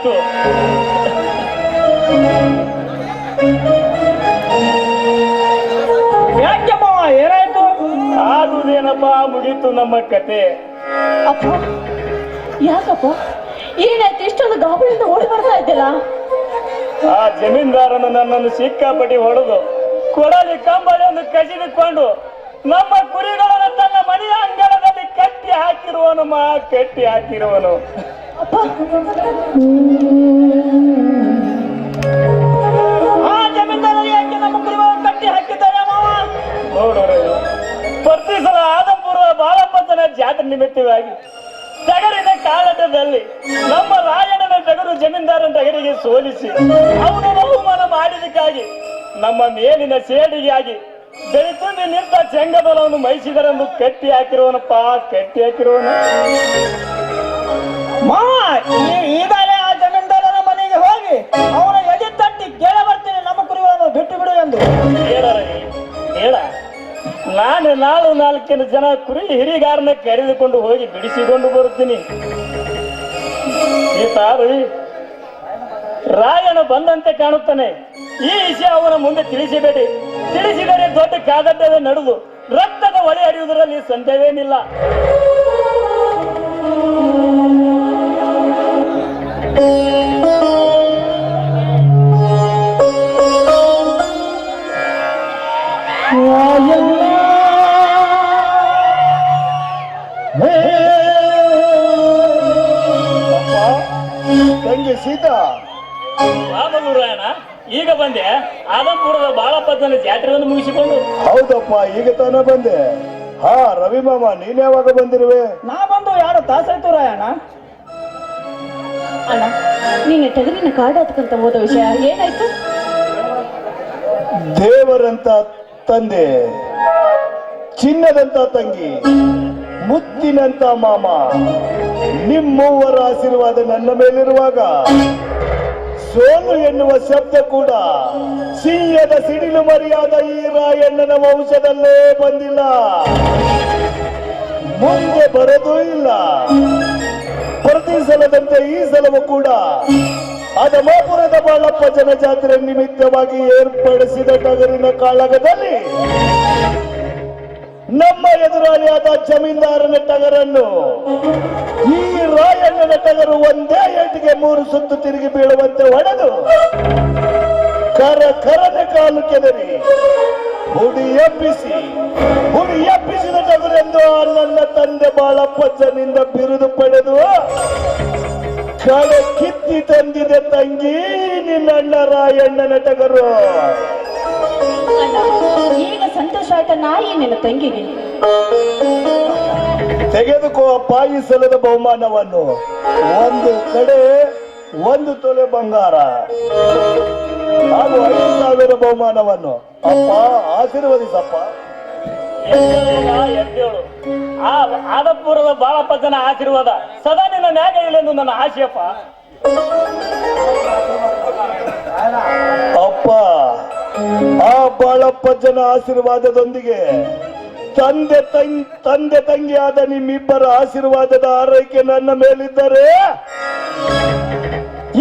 ಆಯ್ತು ಯಾಕೆ ಮಾವ ಏನಾಯ್ತು? ಆದುದೇನಪ್ಪ ಮುಗೀತು ನಮ್ಮ ಕತೆ. ಅಪ್ಪ ಯಾಕಪ್ಪ? ಏನಾಯ್ತು? ಇಷ್ಟೊಂದು ಗಾಬರಿಯಿಂದ ಓಡಿ ಬರ್ತಾ ಇದ್ದಿಲ್ಲ ಆ ಜಮೀನ್ದಾರನು ನನ್ನನ್ನು ಸಿಕ್ಕಾಪಟ್ಟಿ ಹೊಡೆದು ಕೊಡಲಿ ಕಂಬಳಿಯನ್ನು ಕಸಿದುಕೊಂಡು ನಮ್ಮ ಕುರಿಗಳನ್ನು ತನ್ನ ಮನೆಯ ಅಂಗಳದಲ್ಲಿ ಕಟ್ಟಿ ಹಾಕಿರುವನು, ಮಾ ಕಟ್ಟಿ ಹಾಕಿರುವನು. ಆ ಜಮೀನ್ದಾರರಿಗೆ ಯಾಕೆ ನಮ್ಮ ಕುರಿಗಳನ್ನು ಕಟ್ಟಿ ಹಾಕಿದ್ದಾರೆ ಪ್ರತಿ ಸಲ ಆದಂಪುರ ಬಾಳಪ್ಪನ ಜಾತ್ರೆ ನಿಮಿತ್ತವಾಗಿ ಟಗರಿನ ಕಾಲಟದಲ್ಲಿ ನಮ್ಮ ರಾಯಣ್ಣನ ಟಗರು ಜಮೀನ್ದಾರನ ಟಗರಿಗೆ ಸೋಲಿಸಿ ಅವನ ಬಹುಮಾನ ಮಾಡಿದಕ್ಕಾಗಿ ನಮ್ಮ ಮೇಲಿನ ಸೇಡಿಗಾಗಿ ಬೆಳಿ ತುಂಬಿ ನಿಂತ ಚೆಂಗಬಲವನ್ನು ಮೈಸಿದರೆಂದು ಕಟ್ಟಿ ಹಾಕಿರುವನಪ್ಪ ಕಟ್ಟಿ ಹಾಕಿರುವನು ಮಾವ ಈ- ಈಗಲೇ ಆ ಜಮೀನ್ದಾರರ ಮನೆಗೆ ಹೋಗಿ ಅವನ ಎದೆ ತಟ್ಟಿ ಕೇಳ ಬರ್ತೀನಿ, ನಮ್ಮ ಕುರಿಗಳನ್ನು ಬಿಟ್ಟು ಬಿಡು ಎಂದು. ಹೇಳ ನಾನು ನಾಳು ನಾಲ್ಕಿನ ಜನ ಕುರಿ ಹಿರಿಗಾರನ ಕರೆದುಕೊಂಡು ಹೋಗಿ ಬಿಡಿಸಿಕೊಂಡು ಬರುತ್ತೀನಿ. ತಾರಿ ರಾಯಣ ಬಂದಂತೆ ಕಾಣುತ್ತಾನೆ. ಈ ವಿಷಯ ಅವನ ಮುಂದೆ ತಿಳಿಸಬೇಡಿ. ತಿಳಿಸಿದರೆ ದೊಡ್ಡ ಕಾದಂಡದ ನಡೆದು ರಕ್ತದ ಒಳೆ ಹರಿಯುವುದರಲ್ಲಿ ಸಂದೇಹವೇನಿಲ್ಲ. ಬಂದೆ. ಆದಂಪುರದ ಬಾಳಪ್ಪನ ಜಾತ್ರೆಯನ್ನು ಮುಗಿಸಿಕೊಂಡು. ಹೌದಪ್ಪ ಈಗ ತಾನೇ ಬಂದೆ. ಹಾ ರವಿ ಮಾಮ ನೀನ್ ಯಾವಾಗ ಬಂದಿರುವೆ? ನಾ ಬಂದು ಯಾರು ತಾಸಾಯ್ತು ರಾಯಣ್ಣ? ಅಣ್ಣ ನೀನು ಟಗರಿನ ಕಾಡು ಹತ್ಕಂತ ಹೋದ ವಿಷಯ ಏನಾಯ್ತು? ದೇವರಂತ ತಂದೆ ಚಿನ್ನದಂತ ತಂಗಿ ಮುತ್ತಿನಂತ ಮಾಮ ನಿಮ್ಮೂವರ ಆಶೀರ್ವಾದ ನನ್ನ ಮೇಲಿರುವಾಗ ಸೋಲು ಎನ್ನುವ ಶಬ್ದ ಕೂಡ ಸಿಂಹದ ಸಿಡಿಲು ಮರಿಯಾದ ಈ ರಾಯಣ್ಣನ ವಂಶದಲ್ಲೇ ಬಂದಿಲ್ಲ. ಮುಂದೆ ಬರೋದೂ ಇಲ್ಲ. ಪ್ರತಿ ಸಲದಂತೆ ಈ ಸಲವೂ ಕೂಡ ಅದಮಾಪುರದ ಬಾಳಪ್ಪ ಜನಜಾತ್ರೆ ನಿಮಿತ್ತವಾಗಿ ಏರ್ಪಡಿಸಿದ ಟಗರಿನ ಕಾಳಗದಲ್ಲಿ ನಮ್ಮ ಎದುರಾಳಿಯಾದ ಜಮೀನ್ದಾರನ ಟಗರನ್ನು ಈ ರಾಯಣ್ಣನ ಟಗರು ಒಂದೇ ಏಟಿಗೆ ಮೂರು ಸುತ್ತು ತಿರುಗಿ ಬೀಳುವಂತೆ ಹೊಡೆದು ಕರ ಕರದ ಕಾಲು ಕೆದರಿ ಹುಡಿ ಎಬ್ಬಿಸಿ, ಹುಡಿ ಎಬ್ಬಿಸಿದ ಟಗರೆಂದು ನನ್ನ ತಂದೆ ಬಾಳಪ್ಪಜ್ಜನಿಂದ ಬಿರುದು ಪಡೆದು ಕಳೆ ಕಿತ್ತಿ ತಂದಿದೆ ತಂಗಿ ನಿನ್ನಣ್ಣ ರಾಯಣ್ಣನ ಟಗರು ನಾಯಿ ನಿನ್ನ ತಂಗಿಗೆ. ತೆಗೆದುಕೋ ಅಪ್ಪ ಈ ಸಲದ ಬಹುಮಾನವನ್ನು. ಒಂದು ಕಡೆ ಒಂದು ತೊಲೆ ಬಂಗಾರ. ಹಾಗೂ ಐದು ಸಾವಿರ ಬಹುಮಾನವನ್ನು. ಅಪ್ಪ ಆಶೀರ್ವದಿಸಪ್ಪ. ಆದಪ್ಪುರದ ಬಾಳಪ್ಪ ಆ ಆದಪುರದ ಬಾಳಪ್ಪನ ಆಶೀರ್ವಾದ ಸದಾ ನಿನ್ನ ನ್ಯಾಯ ಇಳೆಂದು ನನ್ನ ಆಶಯಪ್ಪ. ಆ ಜನ ಆಶೀರ್ವಾದದೊಂದಿಗೆ ತಂದೆ ತಂಗಿ ತಂದೆ ತಂಗಿಯಾದ ನಿಮ್ಮಿಬ್ಬರ ಆಶೀರ್ವಾದದ ಆರೈಕೆ ನನ್ನ ಮೇಲಿದ್ದರೆ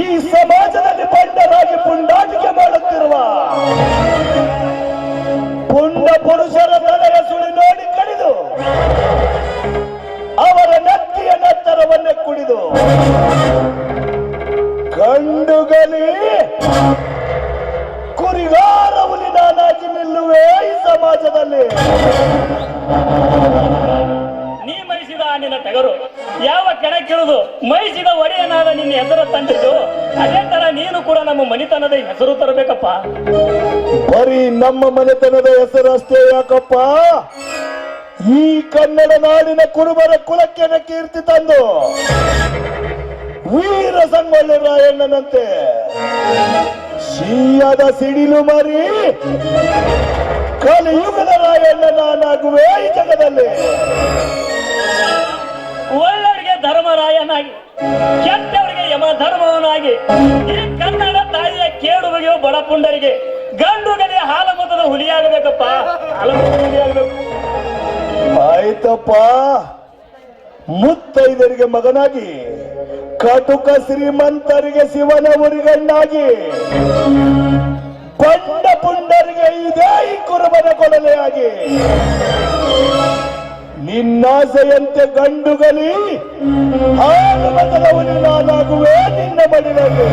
ಈ ಸಮಾಜದಲ್ಲಿ ಬಂಡರಾಗಿ ಪುಂಡಾಟಿಕೆ ಮಾಡುತ್ತಿರುವ ಪುಂಡ ಪುರುಷರ ತಲೆಯ ಸುಳಿ ನೋಡಿ ಕಡಿದು ಅವರ ನೆತ್ತಿಯ ನೆತ್ತರವನ್ನೇ ಕುಡಿದು ಗಂಡುಗಲಿ ಸಮಾಜದಲ್ಲಿ. ನೀ ಮೈಸಿದ ನಿನ್ನ ಟಗರು ಯಾವ ಕೆಣಕ್ಕಿಳಿದು ಮೈಸಿದ ಒಡೆಯನಾದ ನಿನ್ನ ಹೆಸರು ತಂದಿದ್ದು ಅದೇ ತರ ನೀನು ಕೂಡ ನಮ್ಮ ಮನೆತನದ ಹೆಸರು ತರಬೇಕಪ್ಪ. ಬರೀ ನಮ್ಮ ಮನೆತನದ ಹೆಸರು ಅಷ್ಟೇ ಯಾಕಪ್ಪ? ಈ ಕನ್ನಡ ನಾಡಿನ ಕುರುಬರ ಕುಲಕ್ಕೆ ಕೀರ್ತಿ ತಂದು ವೀರ ಸಂಗೊಳ್ಳಿ ರಾಯಣ್ಣನಂತೆ ಸಿಹಿಯಾದ ಸಿಡಿಲು ಮರಿ ಕಲಿಯುಗದ ರಾಯಣ್ಣ ನಾನಾಗುವೆ ಈ ಜಗದಲ್ಲಿ. ಒಳ್ಳೆಯವರಿಗೆ ಧರ್ಮರಾಯನಾಗಿ ಕೆಟ್ಟವರಿಗೆ ಯಮ ಧರ್ಮವನಾಗಿ ಈ ಕನ್ನಡ ತಾಯಿಯ ಕೇಡು ಬಗೆಯೋ ಬಡಪುಂಡರಿಗೆ ಗಂಡು ಗಲಿಯ ಮೊತ್ತದ ಹುಲಿಯಾಗಬೇಕಪ್ಪ. ಹುಲಿಯಾಗಬೇಕು. ಆಯ್ತಪ್ಪ. ಮುತ್ತೈದರಿಗೆ ಮಗನಾಗಿ ಕಟುಕ ಶ್ರೀಮಂತರಿಗೆ ಶಿವನ ಉರಿಗಣ್ಣಾಗಿ ಪಂಡ ಪುಂಡರಿಗೆ ಇದೇ ಈ ಕುರುಬನ ಕೊಡಲೆಯಾಗಿ ನಿನ್ನಾಸೆಯಂತೆ ಗಂಡುಗಲಿ ಹಾಲು ಬದಲವನು ನಾನಾಗುವೆ ನಿನ್ನ ಬಳಿನಲ್ಲಿ.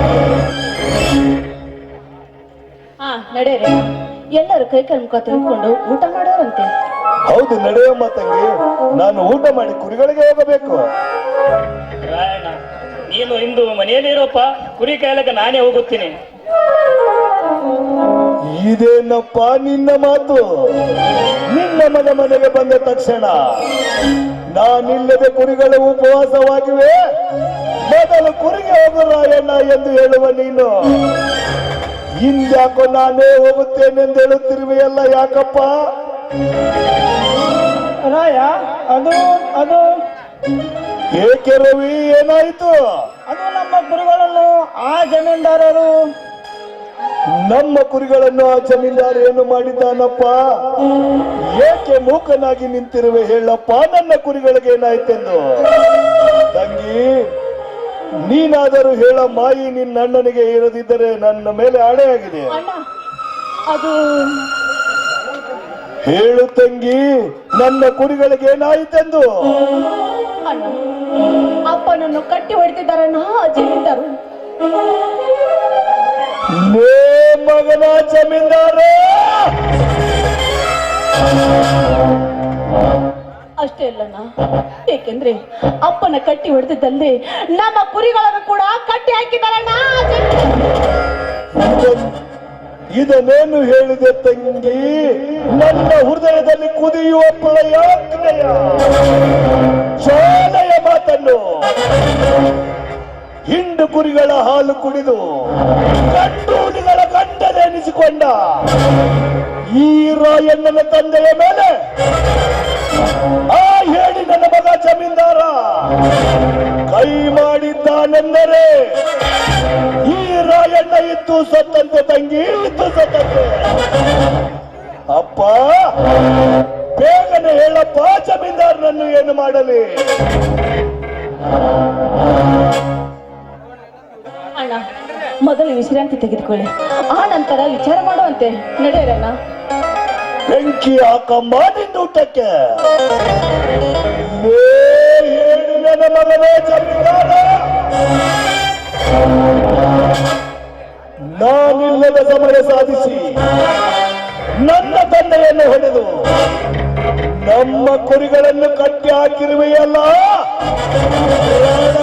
ಹಾ ನಡೆಯರೆ ಎಲ್ಲರೂ ಕೈ ಕೈ ಮುಖ ತಿಳ್ಕೊಂಡು ಊಟ ಮಾಡೋರಂತೆ ಹೌದು ನಡೆಯಮ್ಮ ತಂಗಿ. ನಾನು ಊಟ ಮಾಡಿ ಕುರಿಗಳಿಗೆ ಹೋಗಬೇಕು. ರಾಯಣ್ಣ ನೀನು ಇಂದು ಮನೆಯಲ್ಲಿ ಇರೋಪ್ಪ ಕುರಿ ಕಾಯಲಕ್ಕೆ ನಾನೇ ಹೋಗುತ್ತೀನಿ. ಇದೇನಪ್ಪ ನಿನ್ನ ಮಾತು? ನಿನ್ನ ಮನೆ ಮನೆಗೆ ಬಂದ ತಕ್ಷಣ ನಾನಿಲ್ಲದೆ ಕುರಿಗಳು ಉಪವಾಸವಾಗಿವೆ. ಮೊದಲು ಕುರಿಗೆ ಹೋಗು ರಾಯಣ್ಣ ಎಂದು ಹೇಳುವ ನೀನು. ಹಿಂದ್ಯಾಕೋ ನಾನೇ ಹೋಗುತ್ತೇನೆಂದು ಹೇಳುತ್ತಿರುವೆಯಲ್ಲ ಯಾಕಪ್ಪ? ರಾಯ ಅದು ಅದು. ಏಕೆ ರವಿ ಏನಾಯ್ತು? ಅದು ನಮ್ಮ ಗುರುಗಳನ್ನು ಆ ಜಮೀನ್ದಾರರು ನಮ್ಮ ಕುರಿಗಳನ್ನು ಆ ಜಮೀನ್ದಾರ ಏನು ಮಾಡಿದ್ದಾನಪ್ಪ? ಏಕೆ ಮೂಕನಾಗಿ ನಿಂತಿರುವೆ ಹೇಳಪ್ಪ? ನನ್ನ ಕುರಿಗಳಿಗೆ ಏನಾಯ್ತೆಂದು? ತಂಗಿ ನೀನಾದರೂ ಹೇಳ ಮಾಯಿ ನಿನ್ನ ಅಣ್ಣನಿಗೆ ಇರದಿದ್ದರೆ ನನ್ನ ಮೇಲೆ ಆಡೆ ಆಗಿದೆ. ಅದು ಹೇಳು ತಂಗಿ ನನ್ನ ಕುರಿಗಳಿಗೆ ಏನಾಯಿತೆಂದು? ಅಪ್ಪನನ್ನು ಕಟ್ಟಿ ಲೇ ಮಗನ ಜಮೀನ್ದಾರ! ಅಷ್ಟೇ ಇಲ್ಲಣ್ಣ ಏಕೆಂದ್ರೆ ಅಪ್ಪನ ಕಟ್ಟಿ ಹೊಡೆದಿದ್ದಲ್ಲಿ ನಮ್ಮ ಕುರಿಗಳನ್ನು ಕೂಡ ಕಟ್ಟಿ ಹಾಕಿದಾರಣ್ಣ ಇದನ್ನೇನು ಹೇಳಿದೆ ತಂಗಿ? ನನ್ನ ಹೃದಯದಲ್ಲಿ ಕುದಿಯುವ ಪ್ರಯಾಜ್ಞೆಯ ಶಾಲೆಯ ಮಾತನ್ನು ಹಿಂಡು ಕುರಿಗಳ ಹಾಲು ಕುಡಿದು ಕಂಡೂಡಿಗಳ ಕಂಡದೆನಿಸಿಕೊಂಡ ಈ ರಾಯಣ್ಣನ ತಂದೆಯ ಮೇಲೆ ಆ ಹೇಳಿ ನನ್ನ ಮಗ ಜಮೀನ್ದಾರ ಕೈ ಮಾಡಿದ್ದಾನೆಂದರೆ ಈ ರಾಯಣ್ಣ ಇತ್ತು ಸತ್ತಂತೆ, ತಂಗಿ ಇತ್ತು ಸತ್ತಂತೆ. ಅಪ್ಪ, ಬೇಗನೆ ಹೇಳಪ್ಪ, ಜಮೀನ್ದಾರನನ್ನು ಏನು ಮಾಡಲಿ? ಅಣ್ಣ, ಮೊದಲು ವಿಶ್ರಾಂತಿ ತೆಗೆದುಕೊಳ್ಳಿ. ಆ ನಂತರ ವಿಚಾರ ಮಾಡುವಂತೆ ನಡೆಯರಣ್ಣ. ಬೆಂಕಿ ನಿನ್ನ ಊಟಕ್ಕೆ. ನನ್ನ ನಾನಿಲ್ಲದ ಸಮಯ ಸಾಧಿಸಿ ನನ್ನ ತಂದೆಯನ್ನು ಹೊಡೆದು ನಮ್ಮ ಕುರಿಗಳನ್ನು ಕಟ್ಟಿ ಹಾಕಿರುವೆಯಲ್ಲ? ರಾಣ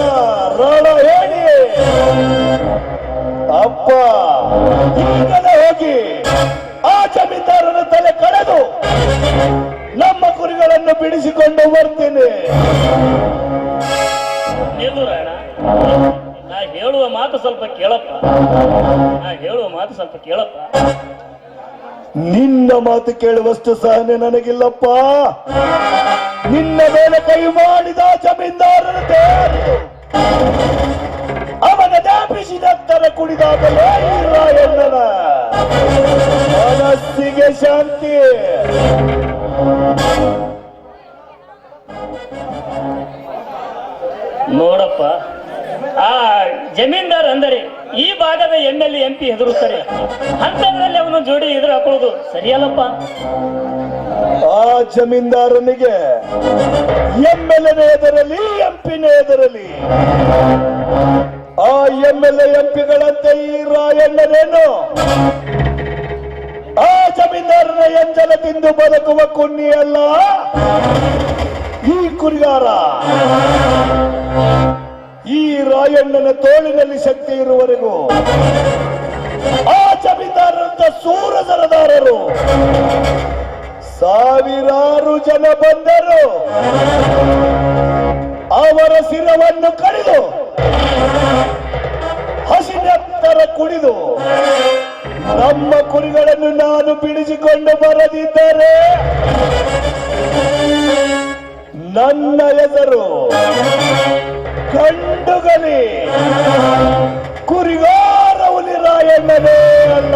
ರಾಣ ಹೇಳಿ ಅಪ್ಪ ಈಗಲೇ ಹೋಗಿ ಆ ಜಮೀನ್ದಾರನ ತಲೆ ಕಳೆದು ನಮ್ಮ ಕುರಿಗಳನ್ನು ಬಿಡಿಸಿಕೊಂಡು ಬರ್ತೀನಿ. ನಾ ಹೇಳುವ ಮಾತು ಸ್ವಲ್ಪ ಕೇಳಪ್ಪ. ನಾ ಹೇಳುವ ಮಾತು ಸ್ವಲ್ಪ ಕೇಳಪ್ಪ. ನಿನ್ನ ಮಾತು ಕೇಳುವಷ್ಟು ಸಹನೆ ನನಗಿಲ್ಲಪ್ಪ. ನಿನ್ನ ಮೇಲೆ ಕೈ ಮಾಡಿದ ಜಮೀನ್ದಾರನ ಅವನ ದಾಪಿಸಿದತ್ತರ ಕುಡಿದಾಗಲೇ ಈ ಎನ್ನಲ ಮನಸ್ಸಿಗೆ ಶಾಂತಿ. ನೋಡಪ್ಪ ಆ ಜಮೀನ್ದಾರ್ ಅಂದರೆ ಈ ಭಾಗದ ಎಂ ಎಲ್ ಎಂ ಪಿ ಹೆದರುತ್ತಾರೆ. ಅಂತದ್ರಲ್ಲಿ ಅವನು ಜೋಡಿ ಎದುರು ಹಾಕೊಳ್ಳೋದು ಸರಿಯಲ್ಲಪ್ಪ. ಆ ಜಮೀನ್ದಾರನಿಗೆ ಎಂ ಎಲ್ ಎದರಲಿ ಎಂ ಪಿನೇ ಎದರಲಿ ಆ ಎಂ ಎಲ್ ಎಂ ಪಿಗಳಂತೆ ಈ ರಾಯಣ್ಣನೇನು? ಆ ಜಮೀನ್ದಾರನ ಎಂಜಲ ತಿಂದು ಬದುಕುವ ಕುನ್ನಿ ಅಲ್ಲ? ಈ ಕುರಿಗಾರ. ಈ ರಾಯಣ್ಣನ ತೋಳಿನಲ್ಲಿ ಶಕ್ತಿ ಇರುವವರೆಗೂ, ಆ ಜಮೀನ್ದಾರರಂತ ಸೂರ ಸರದಾರರು, ಸಾವಿರಾರು ಜನ ಬಂದರು. ಅವರ ಶಿರವನ್ನು ಕಡಿದು ಬಿಡಿಸಿಕೊಂಡು ಬರದಿದ್ದರೆ ನನ್ನ ಹೆಸರು ಕಂಡುಗಲಿ. ಕುರಿಗಾರ ಹುಲಿ ರಾಯಣ್ಣನೇ ಅಲ್ಲ.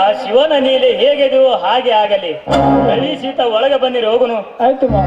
ಆ ಶಿವನ ನೀಲಿ ಹೇಗೆದು ಹಾಗೆ ಆಗಲಿ. ಸೀತ ಒಳಗೆ ಬಂದಿರೋ ಹೋಗುನು. ಆಯ್ತು ಮಾವ